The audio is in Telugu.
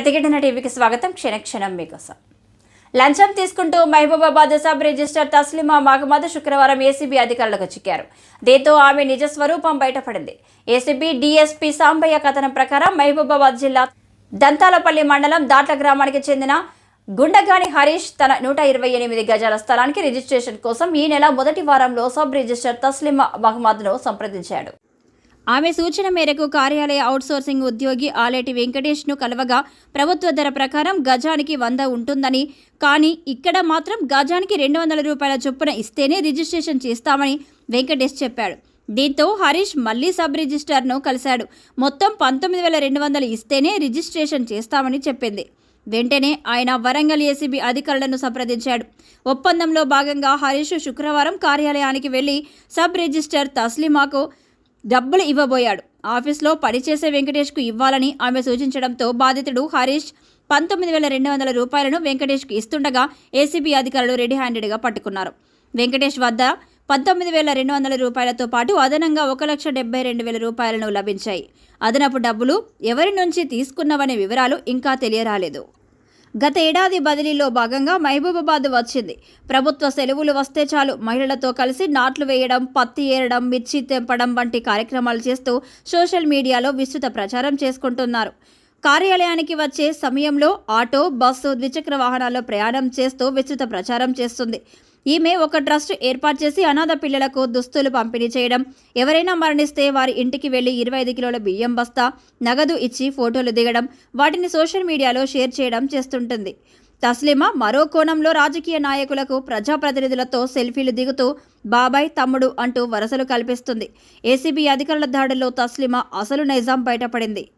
ప్రతిఘటన టీవీకి స్వాగతం. క్షణక్షణం మీకోసం. లంచం తీసుకుంటూ మహబూబాబాద్ సబ్ రిజిస్టర్ తస్లిమా మహమ్మద్ శుక్రవారం ఏసీబీ అధికారులకు చిక్కారు. దీంతో ఆమె నిజ స్వరూపం బయటపడింది. ఏసీబీ డీఎస్పీ సాంబయ్య కథనం ప్రకారం మహబూబాబాద్ జిల్లా దంతాలపల్లి మండలం దాట్ల గ్రామానికి చెందిన గుండగాని హరీష్ తన నూట ఇరవై ఎనిమిది గజాల స్థలానికి రిజిస్ట్రేషన్ కోసం ఈ నెల మొదటి వారంలో సబ్ రిజిస్టర్ తస్లిమా మహమ్మద్ను సంప్రదించాడు. ఆమె సూచన మేరకు కార్యాలయ అవుట్సోర్సింగ్ ఉద్యోగి ఆలేటి వెంకటేష్ను కలవగా ప్రభుత్వ ధర ప్రకారం గజానికి వంద ఉంటుందని కానీ ఇక్కడ మాత్రం గజానికి రెండు వందల రూపాయల చొప్పున ఇస్తేనే రిజిస్ట్రేషన్ చేస్తామని వెంకటేష్ చెప్పాడు. దీంతో హరీష్ మళ్ళీ సబ్ రిజిస్టర్ను కలిశాడు. మొత్తం పంతొమ్మిది వేల రెండు వందలు ఇస్తేనే రిజిస్ట్రేషన్ చేస్తామని చెప్పింది. వెంటనే ఆయన వరంగల్ ఏసీబీ అధికారులను సంప్రదించాడు. ఒప్పందంలో భాగంగా హరీష్ శుక్రవారం కార్యాలయానికి వెళ్ళి సబ్ రిజిస్టర్ తస్లిమాకు డబ్బులు ఇవ్వబోయాడు. ఆఫీస్లో పనిచేసే వెంకటేష్కు ఇవ్వాలని ఆమె సూచించడంతో బాధితుడు హరీష్ పంతొమ్మిది వేల రెండు వందల రూపాయలను వెంకటేష్కు ఇస్తుండగా ఏసీబీ అధికారులు రెడీ హ్యాండెడ్గా పట్టుకున్నారు. వెంకటేష్ వద్ద పంతొమ్మిది వేల రెండు వందల రూపాయలతో పాటు అదనంగా ఒక లక్ష డెబ్బై రెండు వేల రూపాయలను లభించాయి. అదనపు డబ్బులు ఎవరి నుంచి తీసుకున్నవనే వివరాలు ఇంకా తెలియరాలేదు. గత ఏడాది బదిలీలో భాగంగా మహబూబాబాద్ వచ్చింది. ప్రభుత్వ సెలవులు వస్తే చాలు మహిళలతో కలిసి నాట్లు వేయడం పత్తి ఏరడం మిర్చి తెంపడం వంటి కార్యక్రమాలు చేస్తూ సోషల్ మీడియాలో విస్తృత ప్రచారం చేసుకుంటున్నారు. కార్యాలయానికి వచ్చే సమయంలో ఆటో బస్సు ద్విచక్ర వాహనాల్లో ప్రయాణం చేస్తూ విస్తృత ప్రచారం చేస్తుంది. ఈమె ఒక ట్రస్ట్ ఏర్పాటు చేసి అనాథ పిల్లలకు దుస్తులు పంపిణీ చేయడం. ఎవరైనా మరణిస్తే వారి ఇంటికి వెళ్ళి ఇరవై ఐదు కిలోల బియ్యం బస్తా నగదు ఇచ్చి ఫోటోలు దిగడం వాటిని సోషల్ మీడియాలో షేర్ చేయడం చేస్తుంటుంది. తస్లిమా మరో కోణంలో రాజకీయ నాయకులకు ప్రజాప్రతినిధులతో సెల్ఫీలు దిగుతూ బాబాయ్ తమ్ముడు అంటూ వరసలు కల్పిస్తుంది. ఏసీబీ అధికారుల దాడుల్లో తస్లిమా అసలు నైజాం బయటపడింది.